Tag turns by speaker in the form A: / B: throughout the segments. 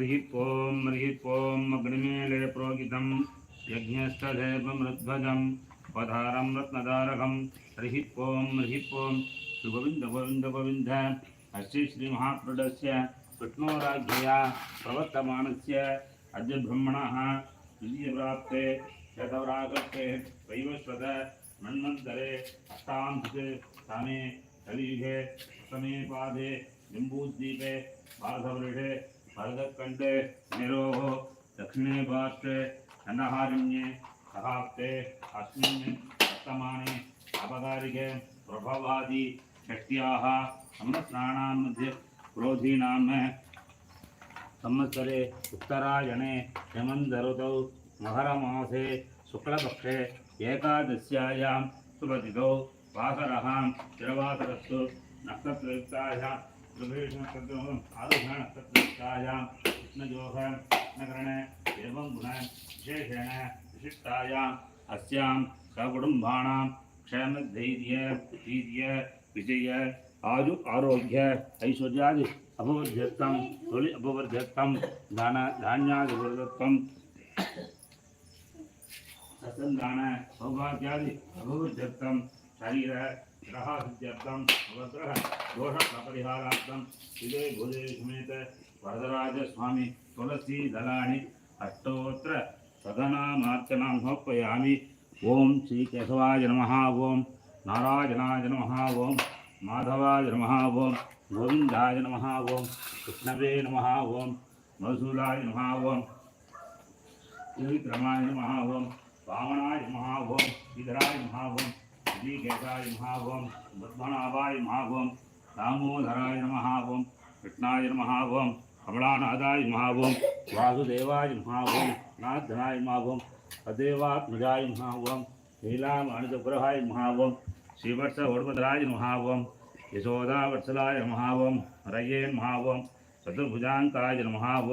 A: हरिः ॐ हरिः ॐ अग्निमेले प्रोगितं यज्ञस्तदेवमृध्वजं पधारं रत्नदारकं हरिः ॐ हरिः ॐ शुभविन्द, गोविन्द गोविन्द। अस्य श्रीमहापुरुषस्य विष्णोराज्ञया प्रवर्तमानस्य अद्य ब्रह्मणः द्वितीयप्राप्ते शतवरागत्ते वैवस्वत मन्वन्तरे अष्टांशे सामे कलियुगे समे पादे जम्बूद्वीपे पार्थवृषे भरतकण्ठे निरोः दक्षिणे पार्श्वे अनहारण्ये सहाप्ते अस्मिन् वर्तमाने अपकारिके प्रभवादि संवत्सराणां मध्ये क्रोधीनां संवत्सरे उत्तरायणे हेमन्तऋतौ महरमासे शुक्लपक्षे एकादश्यायां सुपतितौ वासरहां, तिरवासरस्तु नक्षत्रयुक्तायां विशिष्टायाम् अस्यां सकुटुम्बाणां क्षेमधैर्य विजय, आयु, आरोग्य, ऐश्वर्यादि अभवध्यर्थं तोलि अभवध्यर्थं दान धान्यादिवर्धत्वं सत्सन्दान सौभाग्यादि अभवत्यर्थं शरीर ग्रहासिद्ध्यर्थं अवग्रह दोषपरिहारार्थं विजय भूदेवी समेत वरदराजस्वामी तुलसी दलानि अष्टोत्र सदनामार्चनां समर्पयामि। ॐ श्रीकेशवाय नमः, ॐ नारायणाय नमः, ॐ माधवाय नमः, ॐ गोविन्दाय नमः, ॐ कृष्णवे नमः, ॐ मधुसूलाय नमः, ॐ त्रिविक्रमाय नमः, ॐ वामनाय नमः, ॐ श्रीधराय नमः, ॐ श्रीकेशाय ॐ पद्मनाभाय ॐ दामोदराय ॐ कृष्णाय ॐ कमलानाथाय नमः वासुदेवाय ॐ नाथनाय नमः ॐ तदेवात्मजाय नमः ॐ लीलामानदपुरहाय नमः ॐ श्रीवत्स वडभद्राय नमः ॐ यशोदावत्सलाय हरये नमः ॐ चतुर्भुजाङ्काय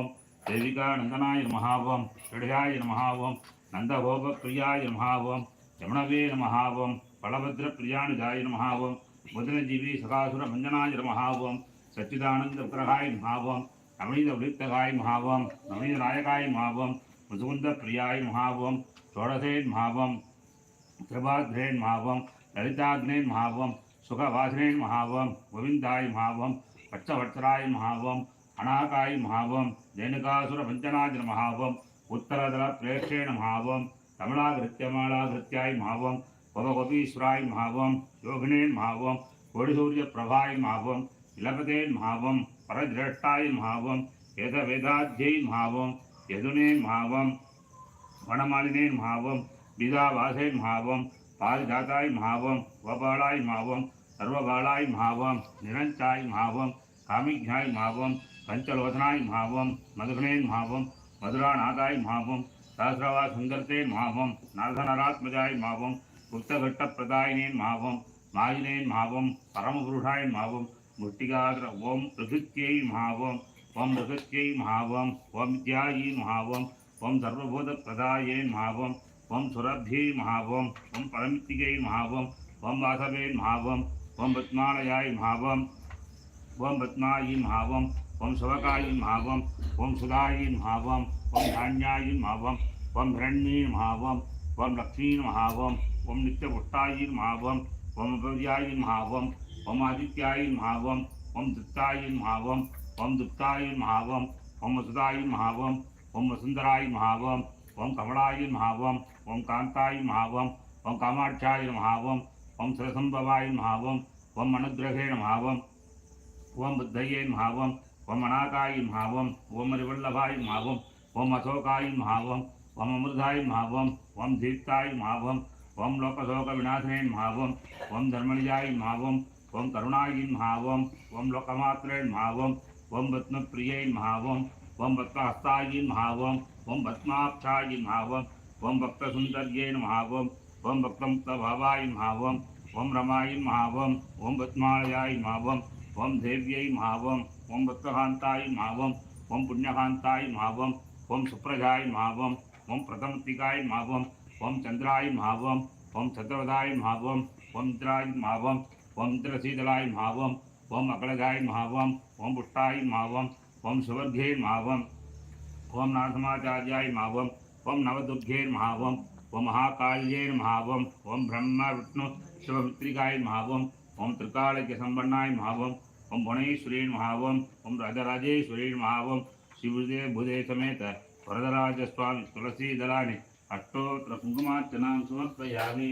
A: ॐ देविकानन्दनाय हृदयाय नमः ॐ नन्दभोगप्रियाय ॐ रमणवे नमः ॐ बलभद्रप्रियानिधाय नमः ॐ मुद्रजीवी सखासुरभञ्जनाय नमः ॐ सच्चिदानन्दविग्रहाय नमः ॐ नवनीतवृत्तकाय नमः ॐ नवनीतनायकाय नमः ॐ मुकुन्दप्रियाय नमः ॐ षोडशे नमः ॐ त्रिभाद्रे नमः ॐ ललिताग्ने नमः ॐ सुखवासिने नमः ॐ गोविन्दाय नमः ॐ वत्सवत्सराय नमः ॐ अनाकाय नमः ॐ जैनकासुरभञ्जनाय नमः ॐ उत्तरदलप्रेक्षे नमः ॐ कमलाकृत्यमालाकृत्याय नमः ॐ भवगोपीश्वराय नमः ॐ योगिने नमः ॐ कोडिसूर्यप्रभाय नमः ॐ इलपते नमः ॐ परज्रेष्ठाय नमः ॐ वेदवेदाध्यै नमः ॐ यदुने नमः ॐ वनमालिने नमः ॐ बीजावासे नमः ॐ पारिजाताय गोपालाय नमः ॐ सर्वबालाय ॐ कामिज्ञाय नमः ॐ पञ्चलोचनाय नमः ॐ मधुघ्ने ॐ मधुरानाथाय नमः ॐ सहस्रवासुन्दरते नमः ॐ नाथनरात्मजाय ॐ गुप्तघट्टप्रदायिने नमः ॐ मायिने नमः ॐ परमपुरुषाय नमः ॐ मुष्टिकाग्र ॐ प्रकृत्यै नमः ॐ ॐ प्रकृत्यै नमः ॐ ॐ विद्यायै नमः ॐ ॐ सर्वभूतप्रदाये नमः ॐ ॐ सुरभ्यै नमः ॐ ॐ परमित्तिकै नमः ॐ ॐ वासवे नमः ॐ ॐ पद्मालयाय नमः ॐ ॐ पद्मायै नमः ॐ ॐ शवकायै नमः ॐ ॐ सुधायै नमः ॐ ॐ धान्यायै नमः ॐ ॐ हिरण्यै नमः ॐ ॐ लक्ष्मी नमः ॐ ॐ नित्यपुष्टायै नमः ॐ ॐ भव्याय नमः ॐ ॐ आदित्याय नमः ॐ ॐ दत्ताय नमः ॐ ॐ दुत्ताय नमः ॐ ॐ वसुदाय नमः ॐ ॐ वसुन्धराय नमः ॐ ॐ कमलाय नमः ॐ ॐ कान्ताय नमः ॐ ॐ ॐ लोकशोकविनाशने नमः ॐ ॐ धर्मनिजाय ॐ ॐ करुणाय ॐ ॐ लोकमात्रे नमः ओम ॐ पद्मप्रिये नमः ओम भक्तहस्ताय ॐ ॐ पद्माक्षाय ॐ भक्तसुन्दर्ये नमः ॐ ॐ भक्तमुक्तभावाय नमः ॐ ॐ रमाय नमः ओम पद्मालयाय ॐ ॐ देव्यै भक्तकान्ताय नमः ॐ ॐ पुण्यकान्ताय नमः ॐ ॐ सुप्रजाय नमः ओम प्रथमतिकाय नमः ओम चंद्राय महाव ओम छत्रवधाय महाव ओम द्राय महाव ओम द्रशीतलाय महाव ओम अकलधाय महाव ओम पुष्टाय महाव ओम सुवर्घे महाव ओम नाथमाचार्याय महाव ओम नवदुर्घे महाव ओम महाकाल्ये महाव ओम ब्रह्म विष्णु शिवमित्रिकाय महाव ओम त्रिकालज्ञ संपन्नाय महाव ओम भुवनेश्वरी महाव ओम राजराजेश्वरी महाव शिवदे बुधे समेत वरदराज स्वामी तुलसी दलानी అట్టోత్ర కుంకుమార్చనాం సమర్పయామి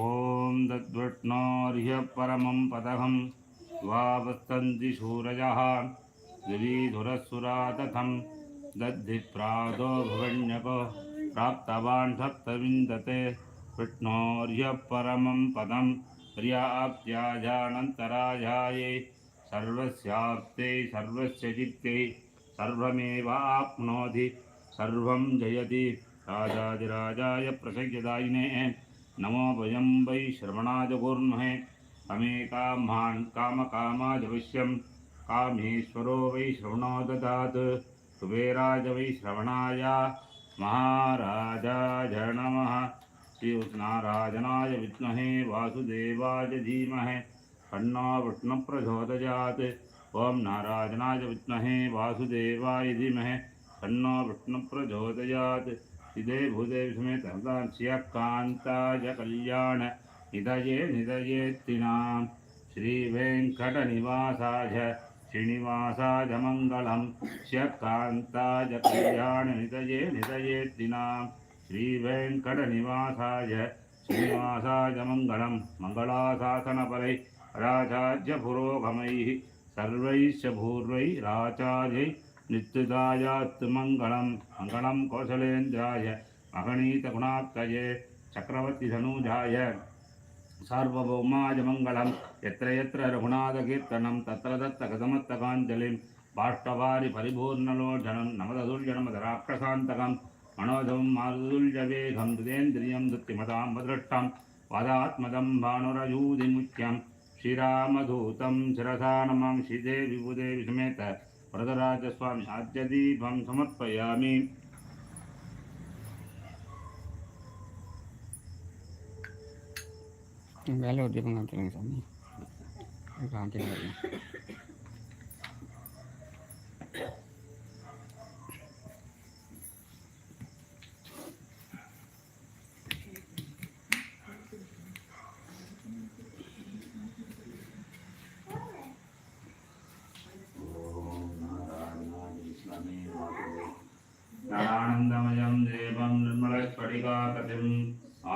A: ओम ॐ दद्वट्नार्यपरमं पदहं द्वावस्तन्ति शूरजः द्विधुरसुरा तथं दद्धिप्रादो भवण्यको प्राप्तवान् सप्तविन्दते विष्णोर्यपरमं पदं प्रियाप्त्याजानन्तराजायै सर्वस्याप्त्यै सर्वस्य चित्त्यै सर्वमेवाप्नोति सर्वं जयति। राजाधिराजाय प्रसज्यदायिने नमो भयं वै श्रवणाजगूर्महे तमेकामान् कामश्यम कामेश्वरो वै श्रवण दधा कुबेराज वै श्रवणाय। महाराजाय नमः। श्रीकृष्णाराजनाय विद्महे। वासुदेवाय धीमहे। खन्नो विष्णुप्रचोदयात्। ॐ नारायणाय विद्महे वासुदेवाय धीमहि। तन्नो विष्णुप्रचोदयात् इदे भूदेव समेत कांताय कल्याण। निधये निधयेत्तिनां श्रीवेङ्कटनिवासाय श्रीनिवासाय मङ्गलं श्यकान्ताय कल्याण। निधये निधयेत्तिनां श्रीवेङ्कटनिवासाय श्रीनिवासाय मङ्गलं मङ्गलाशासनपरै राजाज्यपुरोगमैः சர்வைஷூர்வை ராஜாயை நித்துதாயாத்து மங்களம் மங்களம் கோசலேந்திராய மகணீத குணாத்தயே சக்கரவர்த்தி தனூஜாய. சார்வபௌமாய மங்களம் எத்திர எத்திர ரகுநாத கீர்த்தனம் தத்திர தத்த கதமத்தகாஞ்சலிம் பாஷ்டவாரி பரிபூர்ணலோஜனம் நமததுல்யனமத ராட்சசாந்தகம் மனோஜம் மாருதுல்யவேகம் துதேந்திரியம் துத்திமதாம் வதிருஷ்டம் வதாத்மதம் பானுரயூதி முக்கியம் श्रीरामदूतं शिरसा नमं श्रीदेवि भूदेवि समेत वरदराजस्वामी आद्यदीपं समर्पयामि
B: வேலை உத்தியோகம் காமிச்சிருங்க சாமி காமிச்சிருங்க
A: ज्ञानानन्दमयं देवं निर्मलस्फटिकाकृतिम्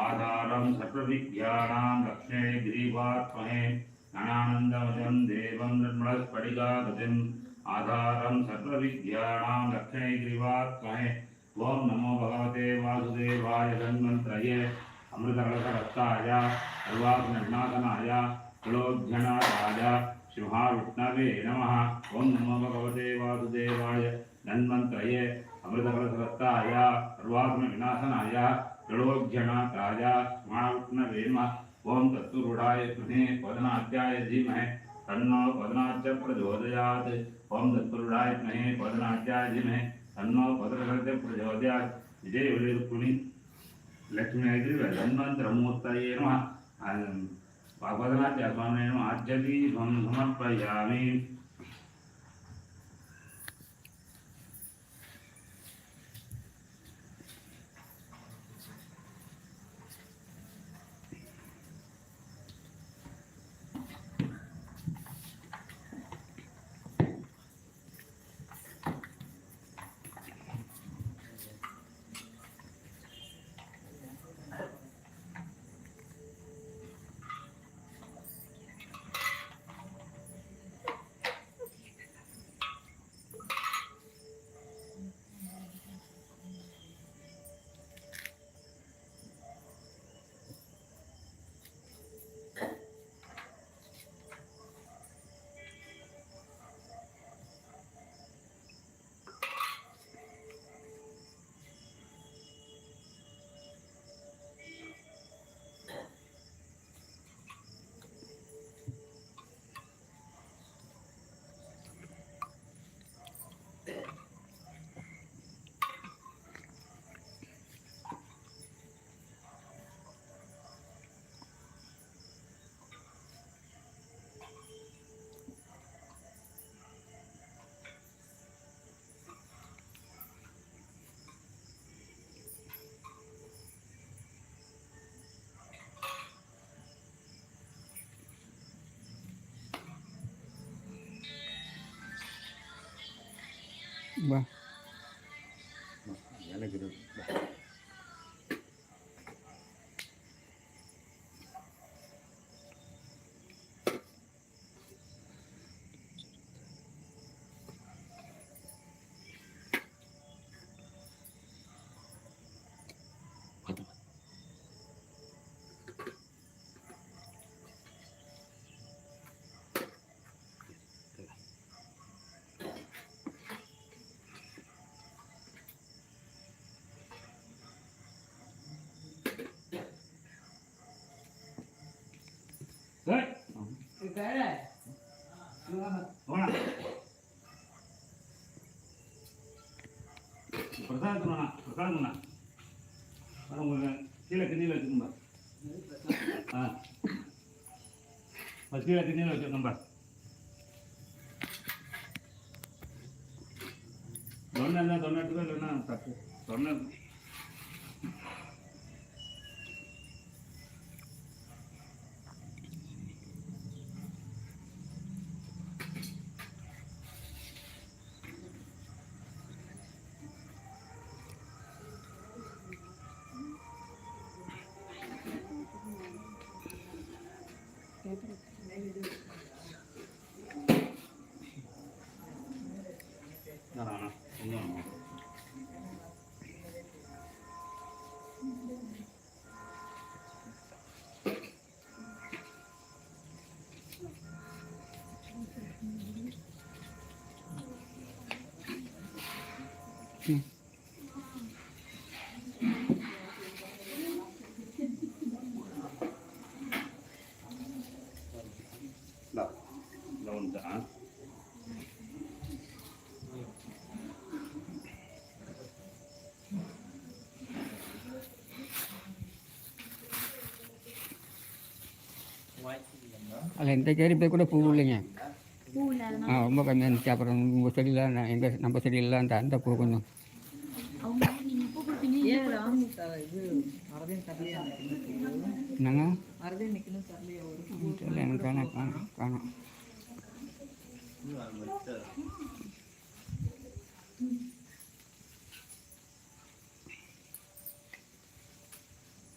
A: आधारं सर्वविद्यानां लक्ष्मे गिरिवात्महे ज्ञानानन्दमयं देवं निर्मलस्फटिकाकृतिम् आधारं सर्वविद्यानां लक्ष्मे गिरिवात्महे ॐ नमो भगवते वासुदेवाय धन्वन्त्रये अमृतकलशरक्ताय सर्वाग्ननाथनाय कुलोज्झनाय शिवहाविष्णवे नमः। ॐ नमो भगवते वासुदेवाय धन्वन्त्रये अमृतकलशरक्ताय सर्वाग्नविनाशनाय जलोज्झनाथाय महाविष्णवे नमः ॐ तत्तुरूढाय स्महे पदनाध्याय धीमहि, तन्नो पदनाच्च प्रचोदयात्। ॐ तत्पुरुषाय स्महे पदनाध्याय धीमहि, तन्नो पदनाच्च प्रचोदयात्। विजय विजयरुक्मिणी लक्ष्मी अग्रिव धन्वन्तरमूर्तये नमः। भगवदनाच्य स्वामिने नमः। आद्यदीपं समर्पयामि।
B: 嘛，
A: 嘛，原来就是。பிரசாதம் வேணா பிரசாதம் வேணா அது உங்களுக்கு கீழே கிண்ணியில் வச்சுக்கோங்க ஆ அது கீழே கிண்ணியில் வச்சுக்கோங்க தொண்ணை இருந்தால் தொண்ணூறு இல்லைன்னா தப்பு தொண்ணை
B: அதில் எந்த கேரி போய் கூட பூ இல்லைங்க. ஆ ரொம்ப கம்மியாக இருந்துச்சு. அப்புறம் உங்கள் செடியெலாம் நான் எங்கள் நம்ம செடியெல்லாம் அந்த அந்த பூ கொஞ்சம். என்னங்க? எனக்கு காணும் காணும் காணும்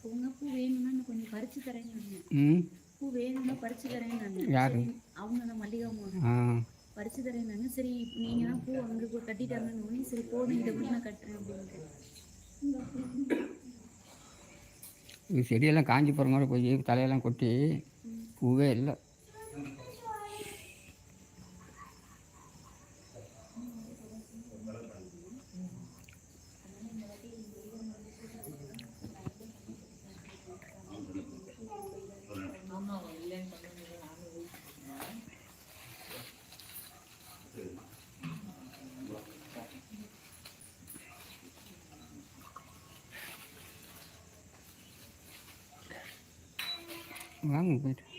C: பூ வேணும்னா கொஞ்சம் பறித்து தரேன்
B: ம்?
C: பூ வேணும்னா பறிச்சு தரேன்னு
B: யாரு?
C: அவங்க தான் மல்லிகா அம்மா. பறிச்சு தரேன்னாங்க சரி நீங்க தான் பூ அங்கே போய் கட்டிட்டாங்கன்னு உடனே சரி போதும் இதை கூட நான் கட்டுறேன் அப்படின்ட்டு.
B: செடியெல்லாம் காஞ்சி போகிற மாதிரி போய் தலையெல்லாம் கொட்டி பூவே இல்லை.
D: વાંગું કર્યું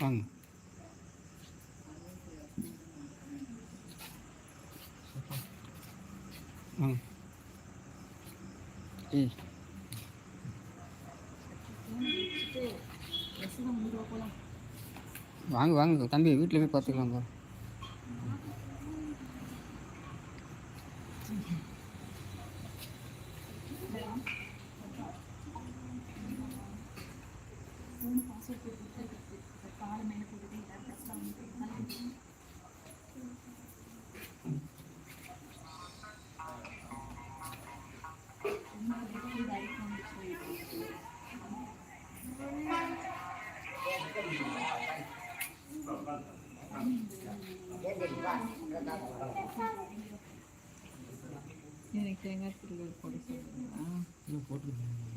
B: வாங்க வாங்க ஏய் வாங்க வாங்க. தம்பி வீட்டில் போய் பார்த்துக்கலாம்
D: தேங்காய் திருவள்ளூர் போட
C: சொல்லுங்களா போட்டிருக்கேன்.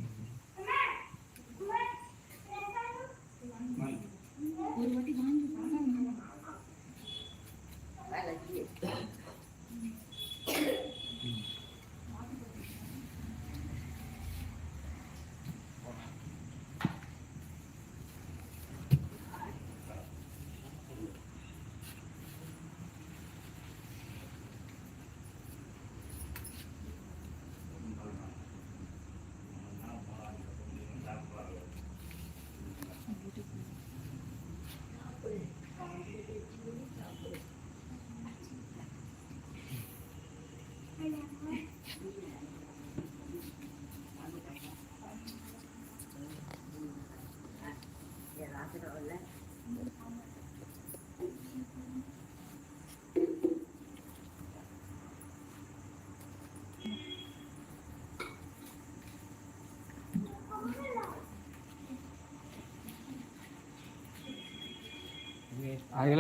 B: Ahí